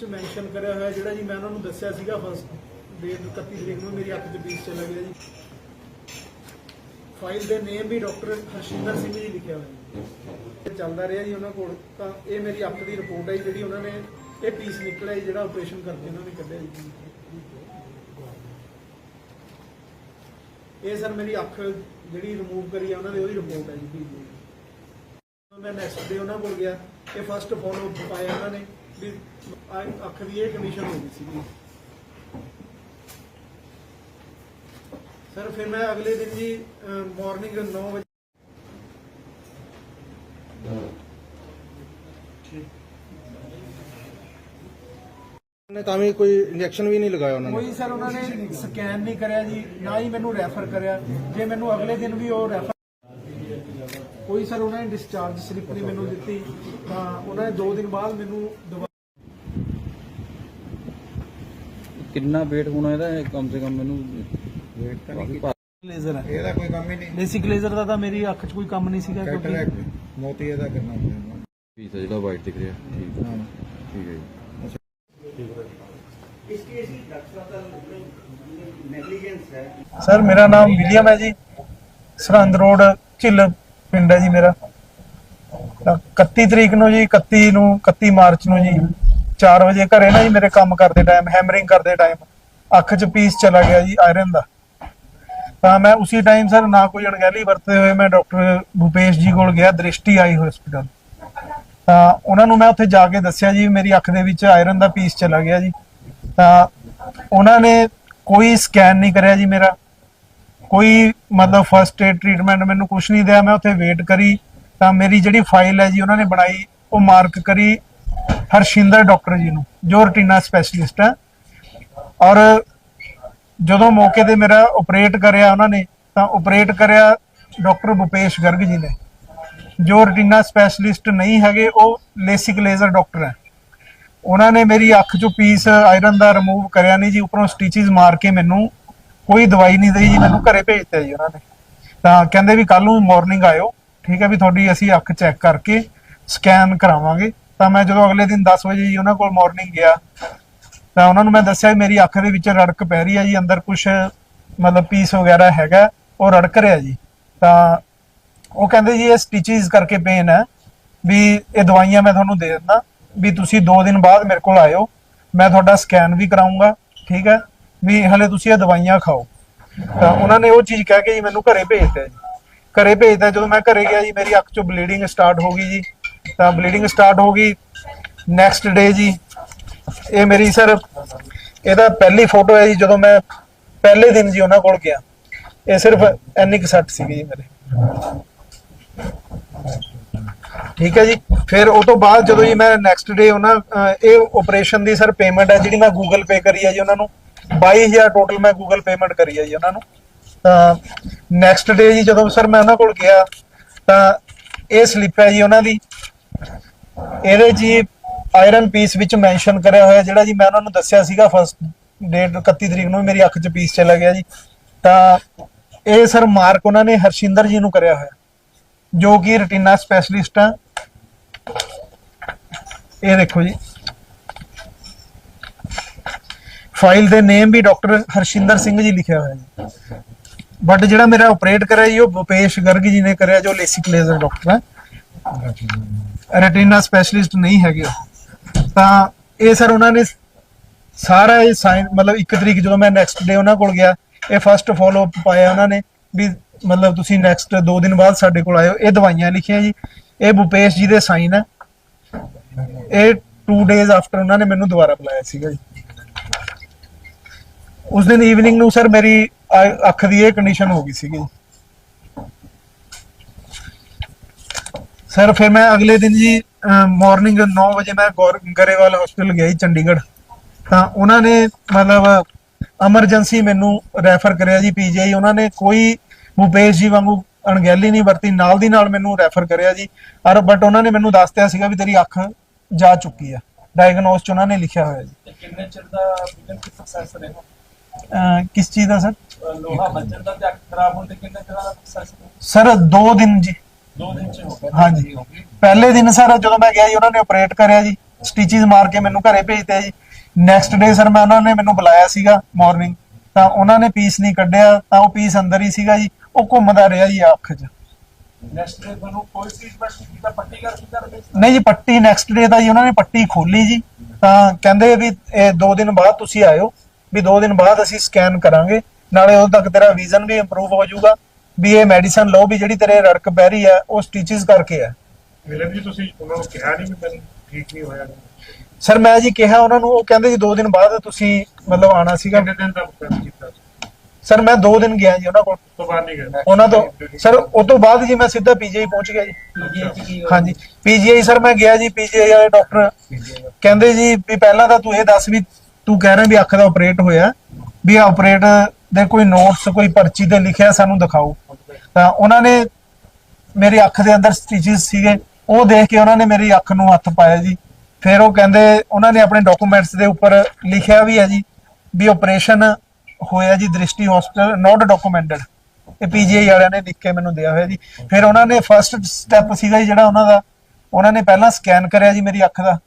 ਵਿੱਚ ਮੈਂਸ਼ਨ ਕਰਿਆ ਹੋਇਆ ਜਿਹੜਾ ਜੀ ਮੈਂ ਉਹਨਾਂ ਨੂੰ ਦੱਸਿਆ ਸੀਗਾ ਫਸਟ ਡੇਟ 31 ਤਰੀਕ ਨੂੰ ਮੇਰੀ ਅੱਖ 'ਚ ਪੀਸ ਚਲਾ ਗਿਆ ਜੀ। ਫਾਈਲ ਦੇ ਨੇਮ ਵੀ ਡਾਕਟਰ ਹਰਸ਼ਿੰਦਰ ਸਿੰਘ ਜੀ ਲਿਖਿਆ ਹੋਇਆ ਜੀ। ਚੱਲਦਾ ਰਿਹਾ ਜੀ ਉਹਨਾਂ ਕੋਲ ਤਾਂ ਇਹ ਮੇਰੀ ਅੱਖ ਦੀ ਰਿਪੋਰਟ ਹੈ ਜੀ, ਜਿਹੜੀ ਉਹਨਾਂ ਨੇ ਇਹ ਪੀਸ ਨਿਕਲਿਆ ਜੀ, ਜਿਹੜਾ ਆਪਰੇਸ਼ਨ ਕਰਕੇ ਉਹਨਾਂ ਨੇ ਕੱਢਿਆ ਜੀ। ਇਹ ਸਰ ਮੇਰੀ ਅੱਖ ਜਿਹੜੀ ਰਿਮੂਵ ਕਰੀ ਆ ਉਹਨਾਂ ਦੀ ਉਹਦੀ ਰਿਪੋਰਟ ਹੈ ਜੀ। ਮੈਂ ਨੈਕਸਟ ਡੇ ਉਹਨਾਂ ਕੋਲ ਗਿਆ ਇਹ ਫਸਟ ਫੋਲੋ ਪਾਇਆ ਉਹਨਾਂ ਨੇ। ਵੀ ਆ- ਅੱਖ ਦੀ ਇਹ ਕੰਡੀਸ਼ਨ ਹੋ ਗਈ ਸੀ ਸਰ ਫਿਰ ਮੈਂ ਅਗਲੇ ਦਿਨ ਜੀ ਮਾਰਨਿੰਗ 9 ਵਜੇ ਨੇ ਤਾਂ ਵੀ ਕੋਈ ਇੰਜੈਕਸ਼ਨ ਵੀ ਨਹੀਂ ਲਗਾਇਆ ਉਹਨਾਂ ਨੇ? ਕੋਈ ਸਰ ਉਹਨਾਂ ਨੇ ਸਕੈਨ ਨਹੀਂ ਕਰਿਆ ਜੀ ਨਾ ਹੀ ਮੈਨੂੰ ਰੈਫਰ ਕਰਿਆ। ਜੇ ਮੈਨੂੰ ਅਗਲੇ ਦਿਨ ਵੀ ਉਹ ਰੈਫਰ ਕੋਈ ਸਰ ਉਹਨਾਂ ਨੇ ਡਿਸਚਾਰਜ ਸਲਿੱਪ ਨਹੀਂ ਮੈਨੂੰ ਦਿੱਤੀ। ਤਾਂ ਉਹਨਾਂ ਨੇ 2 ਦਿਨ ਬਾਅਦ ਮੈਨੂੰ ਦੁਬਾਰਾ ਕਿੰਨਾ weight ਹੋਣਾ ਇਹਦਾ? ਇਹ ਕਮ ਸੇ ਕਮ ਮੈਨੂੰ ਵੇਟ ਤਾਂ ਨਹੀਂ ਲੇਜ਼ਰ ਹੈ ਇਹਦਾ ਕੋਈ ਕੰਮ ਹੀ ਨਹੀਂ। ਬੇਸਿਕ ਲੇਜ਼ਰ ਦਾ ਤਾਂ ਮੇਰੀ ਅੱਖ 'ਚ ਕੋਈ ਕੰਮ ਨਹੀਂ ਸੀਗਾ ਕੈਟਰੈਕਟ ਮੋਤੀ ਇਹਦਾ ਕਰਨਾ ਹੁੰਦਾ ਪੀਸ ਹੈ ਜਿਹੜਾ ਵਾਈਟ ਦਿਖ ਰਿਹਾ। ਠੀਕ ਹਾਂ। ਠੀਕ ਹੈ ਜੀ। ਸਰ ਮੇਰਾ ਨਾਮ ਵਿਲੀਅਮ ਹੈ ਜੀ। ਸਰਹੰਦ ਰੋਡ ਝਿੱਲ ਪਿੰਡ ਹੈ ਜੀ ਮੇਰਾ। ਤਾਂ 31 ਤਰੀਕ ਨੂੰ ਜੀ 31 ਨੂੰ 31 ਮਾਰਚ ਨੂੰ ਜੀ। 4 ਵਜੇ ਘਰੇ ਨਾ ਜੀ ਮੇਰੇ ਕੰਮ ਕਰਦੇ ਟਾਈਮ ਹੈਮਰਿੰਗ ਕਰਦੇ ਟਾਈਮ ਅੱਖ 'ਚ ਪੀਸ ਚਲਾ ਗਿਆ ਜੀ ਆਇਰਨ ਦਾ। ਤਾਂ ਮੈਂ ਉਸੇ ਟਾਈਮ ਸਰ ਨਾ ਕੋਈ ਅਣਗਹਿਲੀ ਵਰਤੇ ਹੋਏ, ਮੈਂ ਡਾਕਟਰ ਭੂਪੇਸ਼ ਜੀ ਕੋਲ ਗਿਆ, ਦ੍ਰਿਸ਼ਟੀ ਆਈ ਹਸਪੀਟਲ ਤਾਂ ਉਹਨਾਂ ਨੂੰ ਮੈਂ ਉੱਥੇ ਜਾ ਕੇ ਦੱਸਿਆ ਜੀ, ਮੇਰੀ ਅੱਖ ਦੇ ਵਿੱਚ ਆਇਰਨ ਦਾ ਪੀਸ ਚਲਾ ਗਿਆ ਜੀ। ਤਾਂ ਉਹਨਾਂ ਨੇ ਕੋਈ ਸਕੈਨ ਨਹੀਂ ਕਰਿਆ ਜੀ ਮੇਰਾ। ਕੋਈ ਮਤਲਬ ਫਰਸਟ ਏਡ ਟ੍ਰੀਟਮੈਂਟ ਮੈਨੂੰ ਕੁਝ ਨਹੀਂ ਦਿਆ, ਮੈਂ ਉੱਥੇ ਵੇਟ ਕਰੀ। ਤਾਂ ਮੇਰੀ ਜਿਹੜੀ ਫਾਈਲ ਹੈ ਜੀ, ਉਹਨਾਂ ਨੇ ਬਣਾਈ, ਉਹ ਮਾਰਕ ਕਰੀ। ਹਰਸ਼ਿੰਦਰ ਡਾਕਟਰ ਜੀ ਨੂੰ, ਜੋ ਰਟੀਨਾ ਸਪੈਸ਼ਲਿਸਟ ਹੈ। ਔਰ ਜਦੋਂ ਮੌਕੇ ਤੇ ਮੇਰਾ ਆਪਰੇਟ ਕਰਿਆ ਉਹਨਾਂ ਨੇ, ਤਾਂ ਆਪਰੇਟ ਕਰਿਆ ਡਾਕਟਰ ਭੁਪੇਸ਼ ਗਰਗ ਜੀ ਨੇ। ਜੋ ਰਟੀਨਾ ਸਪੈਸ਼ਲਿਸਟ ਨਹੀਂ ਹੈਗੇ, ਉਹ ਲੇਸਿਕ ਲੇਜ਼ਰ ਡਾਕਟਰ ਹੈ। ਉਹਨਾਂ ਨੇ ਮੇਰੀ ਅੱਖ ਚੋਂ ਪੀਸ ਆਇਰਨ ਦਾ ਰਿਮੂਵ ਕਰਿਆ ਨਹੀਂ ਜੀ, ਉੱਪਰੋਂ ਸਟਿਚਸ ਮਾਰ ਕੇ ਮੈਨੂੰ ਕੋਈ ਦਵਾਈ ਨਹੀਂ ਦੇਈ ਜੀ, ਮੈਨੂੰ ਘਰੇ ਭੇਜਤਾ ਜੀ ਉਹਨਾਂ ਨੇ। ਤਾਂ ਕਹਿੰਦੇ ਵੀ ਕੱਲ ਨੂੰ ਮਾਰਨਿੰਗ ਆਇਓ, ਠੀਕ ਹੈ ਵੀ ਤੁਹਾਡੀ ਅਸੀਂ ਅੱਖ ਚੈੱਕ ਕਰਕੇ ਸਕੈਨ ਕਰਾਵਾਂਗੇ। ਤਾਂ ਮੈਂ ਜਦੋਂ ਅਗਲੇ ਦਿਨ 10 ਵਜੇ ਜੀ ਉਹਨਾਂ ਕੋਲ ਮਾਰਨਿੰਗ ਗਿਆ, ਤਾਂ ਉਹਨਾਂ ਨੂੰ ਮੈਂ ਦੱਸਿਆ ਵੀ ਮੇਰੀ ਅੱਖ ਦੇ ਵਿੱਚ ਰੜਕ ਪੈ ਰਹੀ ਹੈ ਜੀ, ਅੰਦਰ ਕੁਝ ਮਤਲਬ ਪੀਸ ਵਗੈਰਾ ਹੈਗਾ, ਉਹ ਰੜਕ ਰਿਹਾ ਜੀ। ਤਾਂ ਉਹ ਕਹਿੰਦੇ ਜੀ ਇਹ ਸਟਿਚਸ ਕਰਕੇ ਪੇਨ ਹੈ, ਵੀ ਇਹ ਦਵਾਈਆਂ ਮੈਂ ਤੁਹਾਨੂੰ ਦੇ ਦਿੰਦਾ, ਵੀ ਤੁਸੀਂ 2 ਦਿਨ ਬਾਅਦ ਮੇਰੇ ਕੋਲ ਆਇਓ, ਮੈਂ ਤੁਹਾਡਾ ਸਕੈਨ ਵੀ ਕਰਾਉਂਗਾ ਠੀਕ ਹੈ, ਵੀ ਹਲੇ ਤੁਸੀਂ ਇਹ ਦਵਾਈਆਂ ਖਾਓ। ਤਾਂ ਉਹਨਾਂ ਨੇ ਉਹ ਚੀਜ਼ ਕਹਿ ਕੇ ਜੀ ਮੈਨੂੰ ਘਰੇ ਭੇਜਤਾ ਜੀ। ਘਰੇ ਭੇਜਦਾ ਜਦੋਂ ਮੈਂ ਘਰੇ ਗਿਆ ਜੀ, ਮੇਰੀ ਅੱਖ ਚੋਂ ਬਲੀਡਿੰਗ ਸਟਾਰਟ ਹੋ ਗਈ ਜੀ। ਤਾਂ ਬਲੀਡਿੰਗ ਸਟਾਰਟ ਹੋ ਗਈ। ਨੈਕਸਟ ਡੇ ਜੀ, ਇਹ ਮੇਰੀ ਸਰ ਇਹਦਾ ਪਹਿਲੀ ਫੋਟੋ ਹੈ ਜੀ, ਜਦੋਂ ਮੈਂ ਪਹਿਲੇ ਦਿਨ ਜੀ ਉਹਨਾਂ ਕੋਲ ਗਿਆ। ਇਹ ਸਿਰਫ ਇੰਨੀ ਕੁ ਸੱਟ ਸੀਗੀ ਜੀ ਮੇਰੇ। ਠੀਕ ਹੈ ਜੀ, ਫਿਰ ਉਹ ਤੋਂ ਬਾਅਦ ਜਦੋਂ ਜੀ ਮੈਂ ਨੈਕਸਟ ਡੇ ਉਹਨਾਂ ਇਹ ਆਪਰੇਸ਼ਨ ਦੀ ਸਰ ਪੇਮੈਂਟ ਹੈ, ਜਿਹੜੀ ਮੈਂ ਗੂਗਲ ਪੇ ਕਰੀ ਹੈ ਜੀ ਉਹਨਾਂ ਨੂੰ। 22000 ਟੋਟਲ ਮੈਂ ਗੂਗਲ ਪੇਮੈਂਟ ਕਰੀ ਹੈ ਜੀ ਉਹਨਾਂ ਨੂੰ। ਤਾਂ ਨੈਕਸਟ ਡੇ ਜੀ ਜਦੋਂ ਸਰ ਮੈਂ ਉਹਨਾਂ ਕੋਲ ਗਿਆ, ਤਾਂ ਇਹ ਸਲਿੱਪ ਹੈ ਜੀ ਉਹਨਾਂ ਦੀ। ਇਹਦੇ ਜੀ ਆਇਰਨ ਪੀਸ ਵਿੱਚ ਮੈਂਸ਼ਨ ਕਰਿਆ ਹੋਇਆ ਜਿਹੜਾ ਜੀ ਮੈਂ ਉਹਨਾਂ ਨੂੰ ਦੱਸਿਆ ਸੀਗਾ ਫਸਟ ਡੇਟ 31 ਤਰੀਕ ਨੂੰ ਮੇਰੀ ਅੱਖ 'ਚ ਪੀਸ ਚਲਾ ਗਿਆ ਜੀ। ਤਾਂ ਇਹ ਸਰ ਮਾਰਕ ਉਹਨਾਂ ਨੇ ਹਰਸ਼ਿੰਦਰ ਜੀ ਨੂੰ ਕਰਿਆ ਹੋਇਆ, ਜੋ ਕਿ ਰਟੀਨਾ ਸਪੈਸ਼ਲਿਸਟ ਆ। ਇਹ ਦੇਖੋ ਜੀ। ਫਾਈਲ ਦੇ ਨੇਮ ਵੀ ਡਾਕਟਰ ਹਰਸ਼ਿੰਦਰ ਸਿੰਘ ਜੀ ਲਿਖਿਆ ਹੋਇਆ ਜੀ। ਬਟ ਜਿਹੜਾ ਮੇਰਾ ਆਪਰੇਟ ਕਰਿਆ ਜੀ, ਉਹ ਭੁਪੇਸ਼ ਗਰਗ ਜੀ ਨੇ ਕਰਿਆ, ਜੋ ਲੇਸਿਕ ਲੇਜ਼ਰ ਡਾਕਟਰ ਹੈ ਰੈਟੀਨਾ ਸਪੈਸ਼ਲਿਸਟ ਨਹੀਂ ਹੈਗੇ ਤਾਂ ਇਹ ਸਰ ਉਹਨਾਂ ਨੇ ਸਾਰਾ ਇਹ ਸਾਈਨ ਮਤਲਬ ਇੱਕ ਤਰੀਕ ਜਦੋਂ ਮੈਂ ਨੈਕਸਟ ਡੇ ਉਹਨਾਂ ਕੋਲ ਗਿਆ, ਇਹ ਫਸਟ ਫੋਲੋ ਅਪ ਪਾਇਆ ਉਹਨਾਂ ਨੇ ਵੀ ਮਤਲਬ ਤੁਸੀਂ ਨੈਕਸਟ 2 ਦਿਨ ਬਾਅਦ ਸਾਡੇ ਕੋਲ ਆਇਓ। ਇਹ ਦਵਾਈਆਂ ਲਿਖੀਆਂ ਜੀ। ਇਹ ਭੁਪੇਸ਼ ਜੀ ਦੇ ਸਾਈਨ ਹੈ ਇਹ 2 ਡੇਜ਼ ਆਫਟਰ ਉਹਨਾਂ ਨੇ ਮੈਨੂੰ ਦੁਬਾਰਾ ਬੁਲਾਇਆ ਸੀਗਾ ਜੀ। ਉਸ ਦਿਨ ਈਵਨਿੰਗ ਨੂੰ ਸਰ ਮੇਰੀ ਅੱਖ ਦੀ ਇਹ ਕੰਡੀਸ਼ਨ ਹੋ ਗਈ ਸੀਗੀ। ਸਰ ਫਿਰ ਮੈਂ ਅਗਲੇ ਦਿਨ ਜੀ ਮਾਰਨਿੰਗ 9 ਵਜੇ ਮੈਂ ਗੌਰ- ਗਰੇਵਾਲ ਹਸਪੀਟਲ ਗਿਆ ਜੀ ਚੰਡੀਗੜ੍ਹ। ਤਾਂ ਉਹਨਾਂ ਨੇ ਮਤਲਬ ਐਮਰਜੈਂਸੀ ਮੈਨੂੰ ਰੈਫਰ ਕਰਿਆ ਜੀ ਪੀਜੀਆਈ ਉਹਨਾਂ ਨੇ ਕੋਈ ਭੂਪੇਸ਼ ਜੀ ਵਾਂਗੂ ਅਣਗਹਿਲੀ ਨਹੀਂ ਵਰਤੀ ਨਾਲ ਦੀ ਨਾਲ ਮੈਨੂੰ ਰੈਫਰ ਕਰਿਆ ਜੀ। ਔਰ ਬਟ ਉਹਨਾਂ ਨੇ ਮੈਨੂੰ ਦੱਸ ਦਿੱਤਾ ਸੀਗਾ ਵੀ ਤੇਰੀ ਅੱਖ ਜਾ ਚੁੱਕੀ ਆ। ਡਾਇਗਨੋਸ ਚ ਉਹਨਾਂ ਨੇ ਲਿਖਿਆ ਹੋਇਆ ਜੀ। ਕਿੰਨੇ ਚਿਰ ਦਾ ਵਿਜਨ ਕੀ ਸਕਸੈਸ ਰਹੇਗਾ ਕਿਸ ਚੀਜ਼ ਦਾ ਸਰ? ਲੋਹਾ ਵੱਜਣ ਦਾ ਤੇ ਅੱਖ ਖਰਾਬ ਹੋਣ ਤੇ ਕਿੰਨੇ ਦਿਨਾਂ ਦਾ ਸਕਸੈਸ ਸਰ 2 ਦਿਨ ਜੀ। ਦੋ ਦਿਨ ਚ ਹੋ ਗਿਆ ਹਾਂਜੀ। ਪਹਿਲੇ ਦਿਨ ਸਰ ਜਦੋਂ ਮੈਂ ਗਿਆ ਜੀ ਉਹਨਾਂ ਨੇ ਆਪਰੇਟ ਕਰਿਆ ਜੀ ਸਟਿਚਸ ਮਾਰ ਕੇ ਮੈਨੂੰ ਘਰੇ ਭੇਜਤੇ ਜੀ। ਨੈਕਸਟ ਡੇ ਸਰ ਮੈਂ ਉਹਨਾਂ ਨੇ ਮੈਨੂੰ ਬੁਲਾਇਆ ਸੀਗਾ ਮਾਰਨਿੰਗ ਤਾਂ ਉਹਨਾਂ ਨੇ ਪੀਸ ਨਹੀਂ ਕੱਢਿਆ ਤਾਂ ਉਹ ਪੀਸ ਅੰਦਰ ਹੀ ਸੀਗਾ ਜੀ ਉਹ ਘੁੰਮਦਾ ਰਿਹਾ ਜੀ ਅੱਖ 'ਚ। ਨੈਕਸਟ ਡੇ ਤੁਹਾਨੂੰ ਕੋਈ ਟ੍ਰੀਟਮੈਂਟ ਨਹੀਂ ਕੀਤਾ ਪੱਟੀ ਕਰ ਨਹੀਂ ਜੀ ਪੱਟੀ ਨੈਕਸਟ ਡੇ ਦਾ ਜੀ ਉਹਨਾਂ ਨੇ ਪੱਟੀ ਖੋਲੀ ਜੀ। ਤਾਂ ਕਹਿੰਦੇ ਵੀ ਇਹ 2 ਦਿਨ ਬਾਅਦ ਤੁਸੀਂ ਆਇਓ ਵੀ 2 ਦਿਨ ਬਾਅਦ ਅਸੀਂ ਸਕੈਨ ਕਰਾਂਗੇ। ਨਾਲੇ ਉਦੋਂ ਤੱਕ ਤੇਰਾ ਵਿਜ਼ਨ ਵੀ ਇੰਪਰੂਵ ਹੋ ਜਾਊਗਾ। ਵੀ ਇਹ ਮੈਡੀਸਨ ਲਓ ਵੀ ਜਿਹੜੀ ਤੇਰੇ ਰੜਕ ਪੈ ਰਹੀ ਹੈ ਉਹ ਸਟਿਚਸ ਕਰਕੇ ਹੈ। ਮਿਲਣ ਜੀ ਤੁਸੀਂ ਉਹਨਾਂ ਨੂੰ ਕਿਹਾ ਨਹੀਂ ਵੀ ਮੈਨੂੰ ਠੀਕ ਨਹੀਂ ਹੋਇਆ। ਸਰ ਮੈਂ ਜੀ ਕਿਹਾ ਉਹਨਾਂ ਨੂੰ ਉਹ ਕਹਿੰਦੇ ਜੀ 2 ਦਿਨ ਬਾਅਦ ਤੁਸੀਂ ਮਤਲਬ ਆਣਾ ਸੀਗਾ। ਕਿੰਨੇ ਦਿਨ ਦਾ ਪ੍ਰੋਸੈਸ ਕੀਤਾ ਸਰ ਮੈਂ 2 ਦਿਨ ਗਿਆ ਜੀ ਉਹਨਾਂ ਕੋਲ। ਤੋਂ ਬਾਅਦ ਨਹੀਂ ਗਏ ਉਹਨਾਂ ਤੋਂ ਸਰ ਉਸ ਤੋਂ ਬਾਅਦ ਜੀ ਮੈਂ ਸਿੱਧਾ ਪੀਜੀਆਈ ਪਹੁੰਚ ਗਿਆ ਜੀ। ਹਾਂਜੀ ਪੀਜੀਆਈ ਸਰ ਮੈਂ ਗਿਆ ਜੀ ਪੀਜੀਆਈ ਵਾਲੇ ਡਾਕਟਰ ਕਹਿੰਦੇ ਜੀ ਵੀ ਪਹਿਲਾਂ ਤਾਂ ਤੂੰ ਇਹ ਦੱਸ ਵੀ ਤੂੰ ਕਹਿ ਰਿਹਾ ਵੀ ਅੱਖ ਦਾ ਆਪਰੇਟ ਹੋਇਆ। ਵੀ ਆਪਰੇਟ ਦੇ ਕੋਈ ਨੋਟਸ ਕੋਈ ਪਰਚੀ ਤੇ ਲਿਖਿਆ ਸਾਨੂੰ ਦਿਖਾਓ। ਤਾਂ ਉਹਨਾਂ ਨੇ ਮੇਰੀ ਅੱਖ ਦੇ ਅੰਦਰ ਸਟਿਚਸ ਸੀਗੇ। ਉਹ ਦੇਖ ਕੇ ਉਹਨਾਂ ਨੇ ਮੇਰੀ ਅੱਖ ਨੂੰ ਹੱਥ ਪਾਇਆ ਜੀ। ਫਿਰ ਉਹ ਕਹਿੰਦੇ, ਉਹਨਾਂ ਨੇ ਆਪਣੇ ਡਾਕੂਮੈਂਟਸ ਦੇ ਉੱਪਰ ਲਿਖਿਆ ਵੀ ਹੈ ਜੀ ਵੀ ਆਪਰੇਸ਼ਨ ਹੋਇਆ ਜੀ ਦ੍ਰਿਸ਼ਟੀ ਹਸਪੀਟਲ ਨਾਟ ਡਾਕੂਮੈਂਟਡ ਇਹ ਪੀਜੀਆਈ ਵਾਲਿਆਂ ਨੇ ਲਿਖ ਕੇ ਮੈਨੂੰ ਦਿਆ ਹੋਇਆ ਜੀ। ਫਿਰ ਉਹਨਾਂ ਨੇ ਫਰਸਟ ਸਟੈਪ ਸੀਗਾ ਜਿਹੜਾ ਉਹਨਾਂ ਦਾ। ਉਹਨਾਂ ਨੇ ਪਹਿਲਾਂ ਸਕੈਨ ਕਰਿਆ ਜੀ ਮੇਰੀ ਅੱਖ ਦਾ।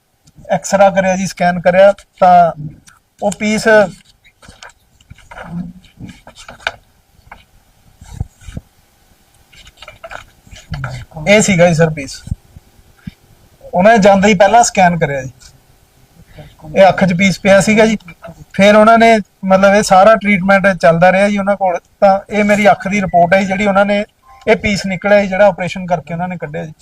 ਐਕਸਰਾ ਕਰਿਆ ਜੀ ਸਕੈਨ ਕਰਿਆ। ਤਾਂ ਉਹ ਪੀਸ ਇਹ ਸੀਗਾ ਜੀ ਸਰ ਪੀਸ ਉਹਨਾਂ ਨੇ ਜਾਂਦੇ ਹੀ ਪਹਿਲਾਂ ਸਕੈਨ ਕਰਿਆ ਜੀ। ਇਹ ਅੱਖ 'ਚ ਪੀਸ ਪਿਆ ਸੀਗਾ ਜੀ। ਫਿਰ ਉਹਨਾਂ ਨੇ ਮਤਲਬ ਇਹ ਸਾਰਾ ਟ੍ਰੀਟਮੈਂਟ ਚੱਲਦਾ ਰਿਹਾ ਜੀ ਉਹਨਾਂ ਕੋਲ। ਤਾਂ ਇਹ ਮੇਰੀ ਅੱਖ ਦੀ ਰਿਪੋਰਟ ਹੈ ਜਿਹੜੀ ਉਹਨਾਂ ਨੇ ਇਹ ਪੀਸ ਨਿਕਲਿਆ ਜੀ, ਜਿਹੜਾ ਆਪਰੇਸ਼ਨ ਕਰਕੇ ਉਹਨਾਂ ਨੇ ਕੱਢਿਆ ਜੀ।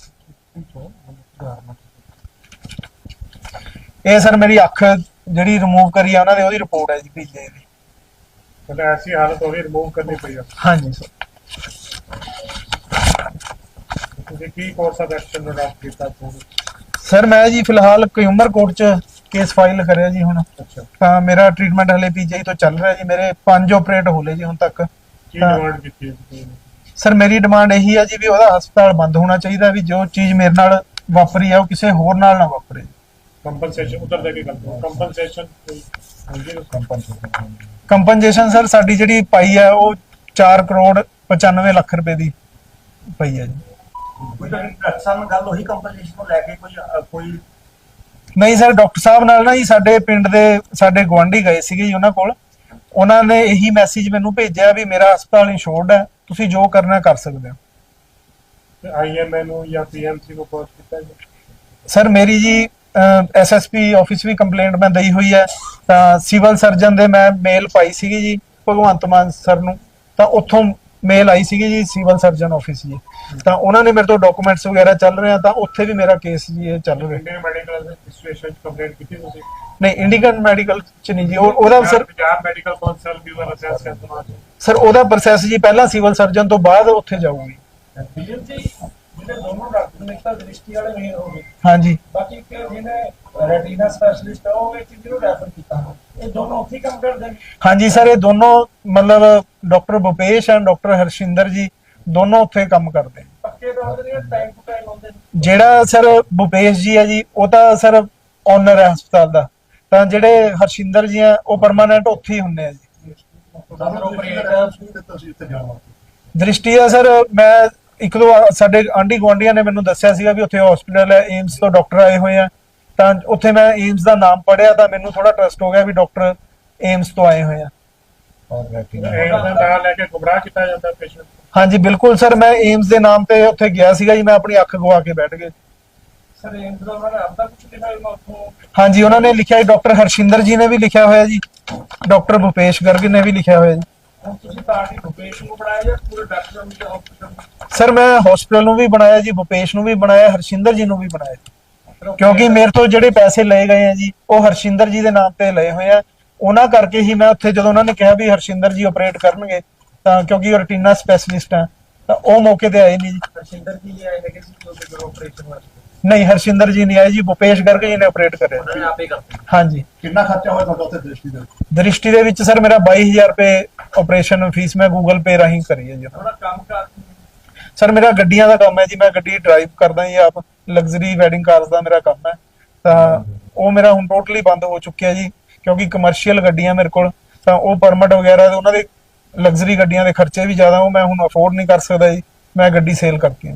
ਇਹ ਸਰ ਮੇਰੀ ਅੱਖ ਜਿਹੜੀ ਰਿਮੂਵ ਕਰੀ ਆ ਉਹਨਾਂ ਦੇ ਉਹਦੀ ਰਿਪੋਰਟ ਹੈ ਜੀ ਪੀਜੇ ਦੀ। ਮਤਲਬ ਐਸੀ ਹਾਲਤ ਹੋ ਗਈ ਰਿਮੂਵ ਕਰਨੀ ਪਈ ਆ। ਹਾਂਜੀ ਸਰ। ਤੁਸੀਂ ਕੀ ਕੋਰਸ ਆਫ ਐਕਸ਼ਨ ਅਡਾਪਟ ਕੀਤਾ ਤੁਹਾਨੂੰ ਸਰ ਮੈਂ ਜੀ ਫਿਲਹਾਲ ਕਯੂਮਰ ਕੋਰਟ 'ਚ ਕੇਸ ਫਾਈਲ ਕਰਿਆ ਜੀ ਹੁਣ। ਅੱਛਾ। ਤਾਂ ਮੇਰਾ ਟ੍ਰੀਟਮੈਂਟ ਹਲੇ ਪੀਜੀਆਈ ਤੋਂ ਚੱਲ ਰਿਹਾ ਜੀ ਮੇਰੇ ਪੰਜ ਆਪਰੇਟ ਹੋ ਲਏ ਜੀ ਹੁਣ ਤੱਕ। ਕੀ। ਡਿਮਾਂਡ ਕੀਤੀ ਹੈ ਤੁਸੀਂ? ਸਰ ਮੇਰੀ ਡਿਮਾਂਡ ਇਹੀ ਹੈ ਜੀ ਵੀ ਉਹਦਾ ਹਸਪਤਾਲ ਬੰਦ ਹੋਣਾ ਚਾਹੀਦਾ ਵੀ ਜੋ ਚੀਜ਼ ਮੇਰੇ ਨਾਲ ਵਾਪਰੀ ਹੈ ਉਹ ਕਿਸੇ ਹੋਰ ਨਾਲ ਨਾ ਵਾਪਰੇ। ਕੰਪਨਸੇਸ਼ਨ ਉਧਰ ਦੇ ਕੇ ਗੱਲ ਕਰੋ ਕੰਪਨਸੇਸ਼ਨ ਹਾਂਜੀ ਕੰਪਨਸੇਸ਼ਨ ਕੰਪਨਸੇਸ਼ਨ ਸਰ ਸਾਡੀ ਜਿਹੜੀ ਪਾਈ ਹੈ ਉਹ 4 ਕਰੋੜ 95 ਲੱਖ ਰੁਪਏ ਦੀ ਪਈ ਹੈ ਜੀ। ਡਾਕਟਰ ਸਾਹਿਬ ਨਾਲ ਗੱਲ ਹੋਈ ਕੰਪਨਸੇਸ਼ਨ ਨੂੰ ਲੈ ਕੇ ਕੋਈ ਅ, ਕੋਈ? ਨਹੀਂ ਸਰ ਡਾਕਟਰ ਸਾਹਿਬ ਨਾਲ ਨਾ ਜੀ ਸਾਡੇ ਪਿੰਡ ਦੇ ਸਾਡੇ ਗਵਾਂਢੀ ਗਏ ਸੀਗੇ ਜੀ ਉਹਨਾਂ ਕੋਲ। ਉਹਨਾਂ ਨੇ ਇਹੀ ਮੈਸੇਜ ਮੈਨੂੰ ਭੇਜਿਆ ਵੀ ਮੇਰਾ ਹਸਪਤਾਲ ਇੰਸ਼ੋਰਡ ਹੈ ਤੁਸੀਂ ਜੋ ਕਰਨਾ ਕਰ ਸਕਦੇ ਹੋ। ਆਈਐਮਏ ਨੂੰ ਜਾਂ ਪੀਐਮਸੀ ਨੂੰ ਕੋਰਸ ਕੀਤਾ ਜੀ? ਸਰ ਮੇਰੀ ਜੀ ਐਸਐਸਪੀ ਆਫਿਸ ਵੀ ਕੰਪਲੇਂਟ ਮੈਂ ਦਈ ਹੋਈ ਹੈ। ਤਾਂ ਸਿਵਲ ਸਰਜਨ ਦੇ ਮੈਂ ਮੇਲ ਪਾਈ ਸੀਗੀ ਜੀ ਭਗਵੰਤ ਮਾਨ ਸਰ ਨੂੰ। ਤਾਂ ਉੱਥੋਂ ਮੇਲ ਆਈ ਸੀਗੀ ਜੀ ਸਿਵਲ ਸਰਜਨ ਆਫਿਸ ਜੀ। ਤਾਂ ਉਹਨਾਂ ਨੇ ਮੇਰੇ ਤੋਂ ਡਾਕੂਮੈਂਟਸ ਵਗੈਰਾ ਚੱਲ ਰਹੇ ਆ ਤਾਂ ਉੱਥੇ ਵੀ ਮੇਰਾ ਕੇਸ ਜੀ ਇਹ ਚੱਲ ਰਿਹਾ। ਇੰਡੀਅਨ ਮੈਡੀਕਲ ਐਸੋਸੀਏਸ਼ਨ ਚ ਕੰਪਲੇਂਟ ਕੀਤੀ ਤੁਸੀਂ? ਨਹੀਂ ਇੰਡੀਅਨ ਮੈਡੀਕਲ ਚ ਨਹੀਂ ਜੀ ਉਹ- ਉਹਦਾ ਸਰ ਪੰਜਾਬ ਮੈਡੀਕਲ ਕੌਂਸਲ ਵੀ ਵਾਲਾ ਅਸੈਸ ਕਰਨਾ ਹੈ ਸਰ ਉਹਦਾ ਪ੍ਰੋਸੈਸ ਜੀ ਪਹਿਲਾਂ ਸਿਵਲ ਸਰਜਨ ਤੋਂ ਬਾਅਦ ਉੱਥੇ ਜਾਊਗੀ। ਵੀਰ ਜੀ। ਜਿਹੜੇ ਦੋਨੋਂ ਡਾਕਟਰ ਨੇ ਤਾਂ ਦ੍ਰਿਸ਼ਟੀ ਵਾਲੇ ਨਹੀਂ ਹੋਗੇ ਹਾਂਜੀ। ਬਾਕੀ ਇੱਕ ਜਿਹਨੇ ਰੈਟੀਨਾ ਸਪੈਸ਼ਲਿਸਟ ਆ ਉਹ ਵਿੱਚ ਜਿਹਨੂੰ ਰੈਫਰ ਕੀਤਾ। ਇਹ ਦੋਨੋਂ ਉੱਥੇ ਹੀ ਕੰਮ ਕਰਦੇ ਨੇ। ਹਾਂਜੀ ਸਰ ਇਹ ਦੋਨੋਂ ਮਤਲਬ doctor Bhupesh and doctor Harshinder ji ਦੋਨੋਂ ਉੱਥੇ ਕੰਮ ਕਰਦੇ ਨੇ। ਪੱਕੇ ਤੌਰ ਤੇ ਟਾਈਮ ਟੂ ਟਾਈਮ ਆਉਂਦੇ ਨੇ। ਜਿਹੜਾ ਸਰ ਭੁਪੇਸ਼ ਜੀ ਹੈ ਜੀ ਉਹ ਤਾਂ ਸਰ ਓਨਰ ਹੈ ਹਸਪਤਾਲ ਦਾ। ਤਾਂ ਜਿਹੜੇ ਹਰਸ਼ਿੰਦਰ ਜੀ ਆ ਉਹ ਪਰਮਾਨੈਂਟ ਉੱਥੇ ਹੀ ਹੁੰਦੇ ਆ ਜੀ। ਦ੍ਰਿਸ਼ਟੀ ਦਾ ਸਰ ਮੈਂ ਇੱਕ ਦੋ ਸਾਡੇ ਆਂਢੀ ਗੁਆਂਢੀਆਂ ਨੇ ਮੈਨੂੰ ਦੱਸਿਆ ਸੀਗਾ ਵੀ ਉੱਥੇ ਹਸਪੀਟਲ ਹੈ ਏਮਸ ਤੋਂ ਡਾਕਟਰ ਆਏ ਹੋਏ ਆ। ਤਾਂ ਉੱਥੇ ਮੈਂ ਏਮਸ ਦਾ ਨਾਮ ਪੜਿਆ ਤਾਂ ਮੈਨੂੰ ਥੋੜਾ ਟਰਸਟ ਹੋ ਗਿਆ ਵੀ ਡਾਕਟਰ ਏਮਸ ਤੋਂ ਆਏ ਹੋਏ ਆ। ਇਹ ਉਹਦਾ ਨਾਮ ਲੈ ਕੇ ਗੁੰਮਰਾਹ ਕੀਤਾ ਜਾਂਦਾ ਪੇਸ਼ੈਂਟ ਹਾਂਜੀ ਬਿਲਕੁਲ ਸਰ ਮੈਂ ਏਮਸ ਦੇ ਨਾਮ ਤੇ ਉੱਥੇ ਗਿਆ ਸੀਗਾ ਜੀ ਮੈਂ ਆਪਣੀ ਅੱਖ ਗਵਾ ਕੇ ਬੈਠ ਗਿਆ। ਸਰ ਇਹ ਦਾ ਉਹਨਾਂ ਨੇ ਆਪਦਾ ਕੁਝ ਲਿਖਿਆ ਹੋਇਆ ਉੱਥੋਂ? ਹਾਂਜੀ ਉਹਨਾਂ ਨੇ ਲਿਖਿਆ ਜੀ ਡਾਕਟਰ ਹਰਸ਼ਿੰਦਰ ਜੀ ਨੇ ਵੀ ਲਿਖਿਆ ਹੋਇਆ ਜੀ ਡਾਕਟਰ ਭੁਪੇਸ਼ ਗਰਗ ਨੇ ਵੀ ਲਿਖਿਆ ਹੋਇਆ ਜੀ। ਹੁਣ ਤੁਸੀਂ ਪਾਰਟੀ ਭੁਪੇਸ਼ ਨੂੰ ਬਣਾਇਆ ਜਾਂ ਪੂਰੇ ਡਾਕਟਰਾਂ ਨੂੰ ਜਾਂ ਹਸਪੀਟਲ ਸਰ ਮੈਂ ਹਸਪੀਟਲ ਨੂੰ ਵੀ ਬਣਾਇਆ ਜੀ ਭੁਪੇਸ਼ ਨੂੰ ਵੀ ਬਣਾਇਆ ਹਰਸ਼ਿੰਦਰ ਜੀ ਨੂੰ ਵੀ ਬਣਾਇਆ। ਕਿਉਂਕਿ ਮੇਰੇ ਤੋਂ ਜਿਹੜੇ ਪੈਸੇ ਲਏ ਗਏ ਆ ਜੀ ਉਹ ਹਰਸ਼ਿੰਦਰ ਜੀ ਦੇ ਨਾਮ ਤੇ ਲਏ ਹੋਏ ਆ। ਉਹਨਾਂ ਕਰਕੇ ਹੀ ਮੈਂ ਉੱਥੇ ਜਦੋਂ ਉਹਨਾਂ ਨੇ ਕਿਹਾ ਵੀ ਹਰਸ਼ਿੰਦਰ ਜੀ ਆਪਰੇਟ ਕਰਨਗੇ ਤਾਂ ਕਿਉਂਕਿ ਉਹ ਰਟੀਨਾ ਸਪੈਸ਼ਲਿਸਟ ਆ ਤਾਂ ਉਹ ਮੌਕੇ ਤੇ ਆਏ ਨਹੀਂ ਜੀ। ਸਿੰਦਰ ਜੀ ਆਏ ਹੈਗੇ ਸੀ ਜੋ ਆਪਰੇਸ਼ਨ ਵਾਸਤੇ? ਨਹੀਂ ਹਰਸ਼ਿੰਦਰ ਜੀ ਨਹੀਂ ਆਏ ਜੀ ਭੁਪੇਸ਼ ਗਰਗ ਜੀ ਨੇ ਆਪਰੇਟ ਕਰਿਆ। ਉਹਨਾਂ ਨੇ ਆਪੇ ਕਰਤੇ। ਹਾਂਜੀ। ਕਿੰਨਾ ਖਰਚਾ ਹੋਇਆ ਤੁਹਾਡਾ ਉੱਥੇ ਦ੍ਰਿਸ਼ਟੀ ਦਾ ਦ੍ਰਿਸ਼ਟੀ ਦੇ ਵਿੱਚ ਸਰ ਮੇਰਾ 22000 ਰੁਪਏ ਆਪਰੇਸ਼ਨ ਫੀਸ ਮੈਂ ਗੂਗਲ ਪੇ ਰਾਹੀਂ ਕਰੀ ਹੈ ਜੀ। ਥੋੜਾ ਕੰਮ ਕਰ। ਸਰ ਮੇਰਾ ਗੱਡੀਆਂ ਦਾ ਕੰਮ ਹੈ ਜੀ ਮੈਂ ਗੱਡੀ ਡਰਾਈਵ ਕਰਦਾ ਜੀ ਆਪ। ਲਗਜ਼ਰੀ ਵੈਡਿੰਗ ਕਾਰਸ ਦਾ ਮੇਰਾ ਕੰਮ ਹੈ। ਤਾਂ ਉਹ ਮੇਰਾ ਹੁਣ ਟੋਟਲੀ ਬੰਦ ਹੋ ਚੁੱਕਿਆ ਜੀ ਕਿਉਂਕਿ ਕਮਰਸ਼ੀਅਲ ਗੱਡੀਆਂ ਮੇਰੇ ਕੋਲ ਤਾਂ ਉਹ ਪਰਮਿਟ ਵਗੈਰਾ ਤੇ ਉਹਨਾਂ ਦੇ ਲਗਜ਼ਰੀ ਗੱਡੀਆਂ ਦੇ ਖਰਚੇ ਵੀ ਜ਼ਿਆਦਾ ਉਹ ਮੈਂ ਹੁਣ ਅਫੋਰਡ ਨਹੀਂ ਕਰ ਸਕਦਾ ਜੀ। ਮੈਂ ਗੱਡੀ ਸੇਲ ਕਰਤੀ ਹੈ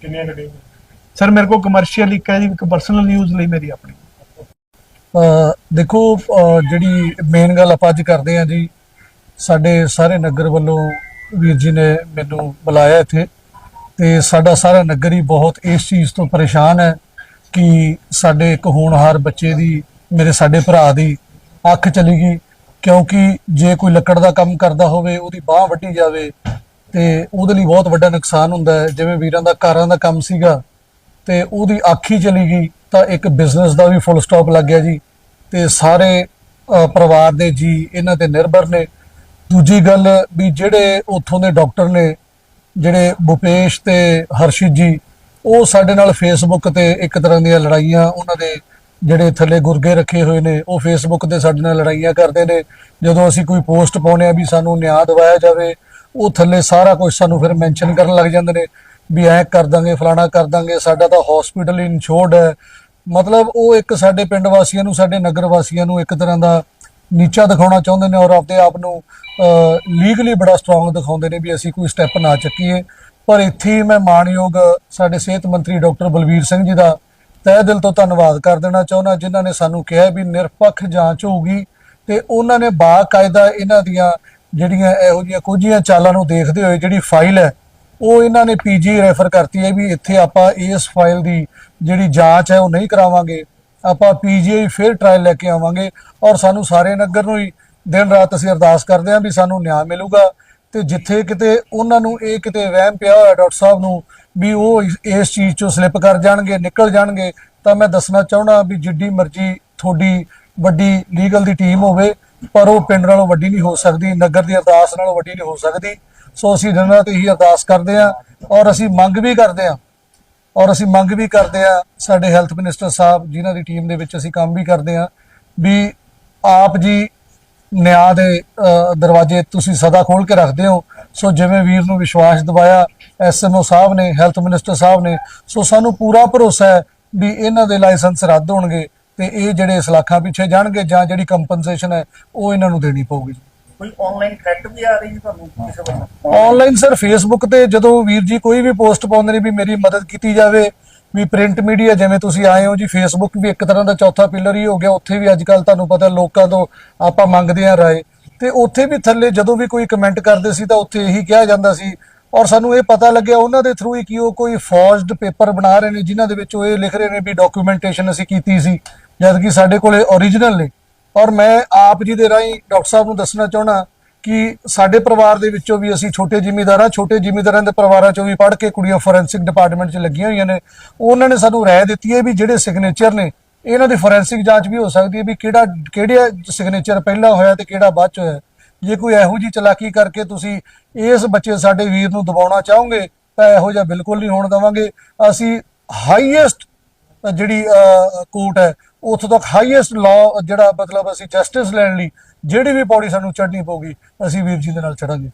ਕਿੰਨੀਆਂ ਗੱਡੀਆਂ? ਸਰ, ਮੇਰੇ ਕੋਲ ਕਮਰਸ਼ੀਅਲ ਇੱਕ ਹੈ ਜੀ, ਇੱਕ ਪਰਸਨਲ ਯੂਜ਼ ਲਈ ਮੇਰੀ ਆਪਣੀ। ਦੇਖੋ ਜਿਹੜੀ ਮੇਨ ਗੱਲ ਆਪਾਂ ਅੱਜ ਕਰਦੇ ਹਾਂ ਜੀ, ਸਾਡੇ ਸਾਰੇ ਨਗਰ ਵੱਲੋਂ ਵੀਰ ਜੀ ਨੇ ਮੈਨੂੰ ਬੁਲਾਇਆ ਇੱਥੇ, ਤੇ ਸਾਡਾ ਸਾਰਾ ਨਗਰ ਹੀ ਬਹੁਤ ਇਸ ਚੀਜ਼ ਤੋਂ ਪਰੇਸ਼ਾਨ ਹੈ ਕਿ ਸਾਡੇ ਇੱਕ ਹੋਣਹਾਰ ਬੱਚੇ ਦੀ, ਮੇਰੇ ਸਾਡੇ ਭਰਾ ਦੀ ਅੱਖ ਚਲੀ ਗਈ, ਕਿਉਂਕਿ ਜੇ ਕੋਈ ਲੱਕੜ ਦਾ ਕੰਮ ਕਰਦਾ ਹੋਵੇ, ਉਹਦੀ ਬਾਹ ਵੱਢੀ ਜਾਵੇ, ਤੇ ਉਹਦੇ ਲਈ ਬਹੁਤ ਵੱਡਾ ਨੁਕਸਾਨ ਹੁੰਦਾ ਹੈ। ਜਿਵੇਂ ਵੀਰਾਂ ਦਾ ਕਾਰਾਂ ਦਾ ਕੰਮ ਸੀਗਾ ਤੇ ਉਹਦੀ ਆਖੀ ਚਲੀ ਗਈ, ਤਾਂ ਇੱਕ ਬਿਜ਼ਨਸ ਦਾ ਵੀ ਫੁੱਲ ਸਟਾਪ ਲੱਗ ਗਿਆ ਜੀ। ਤੇ ਸਾਰੇ ਪਰਿਵਾਰ ਦੇ ਜੀ ਇਹਨਾਂ ਤੇ ਨਿਰਭਰ ਨੇ। ਦੂਜੀ ਗੱਲ ਵੀ ਜਿਹੜੇ ਉੱਥੋਂ ਦੇ ਡਾਕਟਰ ਨੇ, ਜਿਹੜੇ ਭੁਪੇਸ਼ ਤੇ ਹਰਸ਼ਿਤ ਜੀ, ਉਹ ਸਾਡੇ ਨਾਲ ਫੇਸਬੁੱਕ ਤੇ ਇੱਕ ਤਰ੍ਹਾਂ ਦੀਆਂ ਲੜਾਈਆਂ ਉਹਨਾਂ ਦੇ ਜਿਹੜੇ ਥੱਲੇ ਗੁਰਗੇ ਰੱਖੇ ਹੋਏ ਨੇ, ਉਹ ਫੇਸਬੁੱਕ ਤੇ ਸਾਡੇ ਨਾਲ ਲੜਾਈਆਂ ਕਰਦੇ ਨੇ। ਜਦੋਂ ਅਸੀਂ ਕੋਈ ਪੋਸਟ ਪਾਉਨੇ ਆ ਵੀ ਸਾਨੂੰ ਨਿਆਂ ਦਿਵਾਇਆ ਜਾਵੇ, ਉਹ ਥੱਲੇ ਸਾਰਾ ਕੁਝ ਸਾਨੂੰ ਫਿਰ ਮੈਂਸ਼ਨ ਕਰਨ ਲੱਗ ਜਾਂਦੇ ਨੇ। ਵੀ ਐ ਕਰ ਦਾਂਗੇ, ਫਲਾਣਾ ਕਰ ਦਾਂਗੇ, ਸਾਡਾ ਤਾਂ ਹਸਪੀਟਲ ਇਨਸ਼ੋਰਡ ਹੈ। ਮਤਲਬ ਉਹ ਇੱਕ ਸਾਡੇ ਪਿੰਡ ਵਾਸੀਆਂ ਨੂੰ, ਸਾਡੇ ਨਗਰ ਵਾਸੀਆਂ ਨੂੰ ਇੱਕ ਤਰ੍ਹਾਂ ਦਾ ਨੀਚਾ ਦਿਖਾਉਣਾ ਚਾਹੁੰਦੇ ਨੇ ਔਰ ਆਪਦੇ ਆਪ ਨੂੰ ਲੀਗਲੀ ਬੜਾ ਸਟਰੋਂਗ ਦਿਖਾਉਂਦੇ ਨੇ ਵੀ ਅਸੀਂ ਕੋਈ ਸਟੈਪ ਨਾ ਚੱਕੀਏ। ਪਰ ਇੱਥੇ ਹੀ ਮੈਂ ਮਾਣਯੋਗ ਸਾਡੇ ਸਿਹਤ ਮੰਤਰੀ ਡਾਕਟਰ ਬਲਬੀਰ ਸਿੰਘ ਜੀ ਦਾ ਤਹਿ ਦਿਲ ਤੋਂ ਧੰਨਵਾਦ ਕਰ ਦੇਣਾ ਚਾਹੁੰਦਾ, ਜਿਨ੍ਹਾਂ ਨੇ ਸਾਨੂੰ ਕਿਹਾ ਵੀ ਨਿਰਪੱਖ ਜਾਂਚ ਹੋਊਗੀ ਤੇ ਉਹਨਾਂ ਨੇ ਬਾਕਾਇਦਾ ਇਹਨਾਂ ਦੀਆਂ ਜਿਹੜੀਆਂ ਇਹੋ ਜਿਹੀਆਂ ਕੁਝੀਆਂ ਚਾਲਾਂ ਨੂੰ ਦੇਖਦੇ ਹੋਏ ਜਿਹੜੀ ਫਾਈਲ ਹੈ ਉਹ ਇਹਨਾਂ ਨੇ ਪੀਜੀ ਰੈਫਰ ਕਰਤੀ ਹੈ ਵੀ ਇੱਥੇ ਆਪਾਂ ਇਸ ਫਾਈਲ ਦੀ ਜਿਹੜੀ ਜਾਂਚ ਹੈ ਉਹ ਨਹੀਂ ਕਰਾਵਾਂਗੇ। ਆਪਾਂ ਪੀਜੀਆਈ ਫਿਰ ਟ੍ਰਾਇਲ ਲੈ ਕੇ ਆਵਾਂਗੇ ਔਰ ਸਾਨੂੰ ਸਾਰੇ ਨਗਰ ਨੂੰ ਹੀ ਦਿਨ ਰਾਤ ਅਸੀਂ ਅਰਦਾਸ ਕਰਦੇ ਹਾਂ ਵੀ ਸਾਨੂੰ ਨਿਆਂ ਮਿਲੂਗਾ ਤੇ ਜਿੱਥੇ ਕਿਤੇ ਉਹਨਾਂ ਨੂੰ ਇਹ ਕਿਤੇ ਵਹਿਮ ਪਿਆ ਹੋਇਆ ਡਾਕਟਰ ਸਾਹਿਬ ਨੂੰ ਵੀ ਉਹ ਇਸ- ਚੀਜ਼ ਚੋਂ ਸਲਿੱਪ ਕਰ ਜਾਣਗੇ, ਨਿਕਲ ਜਾਣਗੇ, ਤਾਂ ਮੈਂ ਦੱਸਣਾ ਚਾਹਣਾ ਵੀ ਜਿੱਡੀ ਮਰਜ਼ੀ ਤੁਹਾਡੀ ਵੱਡੀ ਲੀਗਲ ਦੀ ਟੀਮ ਹੋਵੇ, ਪਰ ਉਹ ਪਿੰਡ ਨਾਲੋਂ ਵੱਡੀ ਨਹੀਂ ਹੋ ਸਕਦੀ, ਨਗਰ ਦੀ ਅਰਦਾਸ ਨਾਲੋਂ ਵੱਡੀ ਨਹੀਂ ਹੋ ਸਕਦੀ। ਸੋ ਅਸੀਂ ਦਿਨ ਰਾਤ ਹੀ ਅਰਦਾਸ ਕਰਦੇ ਹਾਂ ਔਰ ਅਸੀਂ ਮੰਗ ਵੀ ਕਰਦੇ ਹਾਂ, ਔਰ ਅਸੀਂ ਮੰਗ ਵੀ ਕਰਦੇ ਆ ਸਾਡੇ ਹੈਲਥ ਮਿਨਿਸਟਰ ਸਾਹਿਬ ਜਿਨ੍ਹਾਂ ਦੀ ਟੀਮ ਦੇ ਵਿੱਚ ਅਸੀਂ ਕੰਮ ਵੀ ਕਰਦੇ ਆ ਵੀ ਆਪ ਜੀ ਨਿਆਂ ਦੇ ਦਰਵਾਜ਼ੇ ਤੁਸੀਂ ਸਦਾ ਖੋਲ ਕੇ ਰੱਖਦੇ ਹੋ। ਸੋ ਜਿਵੇਂ ਵੀਰ ਨੂੰ ਵਿਸ਼ਵਾਸ ਦਿਵਾਇਆ ਐਸਐਮਓ ਸਾਹਿਬ ਨੇ ਹੈਲਥ ਮਿਨਿਸਟਰ ਸਾਹਿਬ ਨੇ, ਸੋ ਸਾਨੂੰ ਪੂਰਾ ਭਰੋਸਾ ਹੈ ਵੀ ਇਹਨਾਂ ਦੇ ਲਾਇਸੈਂਸ ਰੱਦ ਹੋਣਗੇ ਤੇ ਇਹ ਜਿਹੜੇ ਸਲਾਖਾਂ ਪਿੱਛੇ ਜਾਣਗੇ ਜਾਂ ਜਿਹੜੀ ਕੰਪਨਸੇਸ਼ਨ ਹੈ ਉਹ ਇਹਨਾਂ ਨੂੰ ਦੇਣੀ ਪਊਗੀ। ਕੋਈ ਆਨਲਾਈਨ ਥ੍ਰੈਟ ਵੀ ਆ ਰਹੀ ਹੈ ਤੁਹਾਨੂੰ ਕਿਸੇ ਵੱਲੋਂ? ਆਨਲਾਈਨ ਸਰ ਫੇਸਬੁੱਕ ਤੇ ਜਦੋਂ ਵੀਰ ਜੀ ਕੋਈ ਵੀ ਪੋਸਟ ਪਾਉਂਦੇ ਨੇ ਵੀ ਮੇਰੀ ਮਦਦ ਕੀਤੀ ਜਾਵੇ, ਵੀ ਪ੍ਰਿੰਟ ਮੀਡੀਆ ਜਿਵੇਂ ਤੁਸੀਂ ਆਏ ਹੋ ਜੀ ਫੇਸਬੁੱਕ ਵੀ ਇੱਕ ਤਰ੍ਹਾਂ ਦਾ ਚੌਥਾ ਪਿਲਰ ਹੀ ਹੋ ਗਿਆ, ਉੱਥੇ ਵੀ ਅੱਜ ਤੁਹਾਨੂੰ ਪਤਾ ਲੋਕਾਂ ਤੋਂ ਆਪਾਂ ਮੰਗਦੇ ਆ ਰਾਏ। ਤੇ ਉੱਥੇ ਵੀ ਥੱਲੇ ਜਦੋਂ ਵੀ ਕੋਈ ਕਮੈਂਟ ਕਰਦੇ ਸੀ ਤਾਂ ਉੱਥੇ ਇਹੀ ਕਿਹਾ ਜਾਂਦਾ ਸੀ। ਔਰ ਸਾਨੂੰ ਇਹ ਪਤਾ ਲੱਗਿਆ ਉਹਨਾਂ ਦੇ ਥਰੂ ਹੀ ਕਿ ਉਹ ਕੋਈ ਫੌਜਡ ਪੇਪਰ ਬਣਾ ਰਹੇ ਨੇ, ਜਿਨ੍ਹਾਂ ਦੇ ਵਿੱਚ ਉਹ ਇਹ ਲਿਖ ਰਹੇ ਨੇ ਵੀ ਡਾਕੂਮੈਂਟੇਸ਼ਨ ਅਸੀਂ ਕੀਤੀ ਸੀ ਜਦਕਿ ਸਾਡੇ ਕੋਲੇ ਓਰੀਜਨਲ ਨੇ। ਔਰ ਮੈਂ ਆਪ ਜੀ ਦੇ ਰਾਹੀਂ ਡਾਕਟਰ ਸਾਹਿਬ ਨੂੰ ਦੱਸਣਾ ਚਾਹਣਾ ਕਿ ਸਾਡੇ ਪਰਿਵਾਰ ਦੇ ਵਿੱਚੋਂ ਵੀ ਅਸੀਂ ਛੋਟੇ ਜ਼ਿਮੀਂਦਾਰਾਂ ਛੋਟੇ ਜ਼ਿਮੀਂਦਾਰਾਂ ਦੇ ਪਰਿਵਾਰਾਂ ਚੋਂ ਵੀ ਪੜ੍ਹ ਕੇ ਕੁੜੀਆਂ ਫੋਰੈਂਸਿਕ ਡਿਪਾਰਟਮੈਂਟ 'ਚ ਲੱਗੀਆਂ ਹੋਈਆਂ ਨੇ। ਉਹਨਾਂ ਨੇ ਸਾਨੂੰ ਰਾਏ ਦਿੱਤੀ ਹੈ ਵੀ ਜਿਹੜੇ ਸਿਗਨੇਚਰ ਨੇ, ਇਹਨਾਂ ਦੀ ਫੋਰੈਂਸਿਕ ਜਾਂਚ ਵੀ ਹੋ ਸਕਦੀ ਹੈ ਵੀ ਕਿਹੜਾ, ਕਿਹੜੇ ਸਿਗਨੇਚਰ ਪਹਿਲਾਂ ਹੋਇਆ ਤੇ ਕਿਹੜਾ ਬਾਅਦ 'ਚ ਹੋਇਆ। ਜੇ ਕੋਈ ਇਹੋ ਜੀ ਚਲਾਕੀ ਕਰਕੇ ਤੁਸੀਂ ਇਸ ਬੱਚੇ ਸਾਡੇ ਵੀਰ ਨੂੰ ਦਬਾਉਣਾ ਚਾਹੋਗੇ, ਤਾਂ ਇਹੋ ਜਿਹਾ ਬਿਲਕੁਲ ਨਹੀਂ ਹੋਣ ਦੇਵਾਂਗੇ। ਅਸੀਂ ਹਾਈਐਸਟ ਜਿਹੜੀ ਕੋਰਟ ਹੈ ਉੱਥੋਂ ਤੱਕ ਹਾਈਐਸਟ ਲਾਅ ਜਿਹੜਾ ਮਤਲਬ ਅਸੀਂ ਜਸਟਿਸ ਲੈਣ ਲਈ ਜਿਹੜੀ ਵੀ ਪੌੜੀ ਸਾਨੂੰ ਚੜ੍ਹਨੀ ਪਊਗੀ, ਅਸੀਂ ਵੀਰ ਜੀ ਦੇ ਨਾਲ ਚੜਾਂਗੇ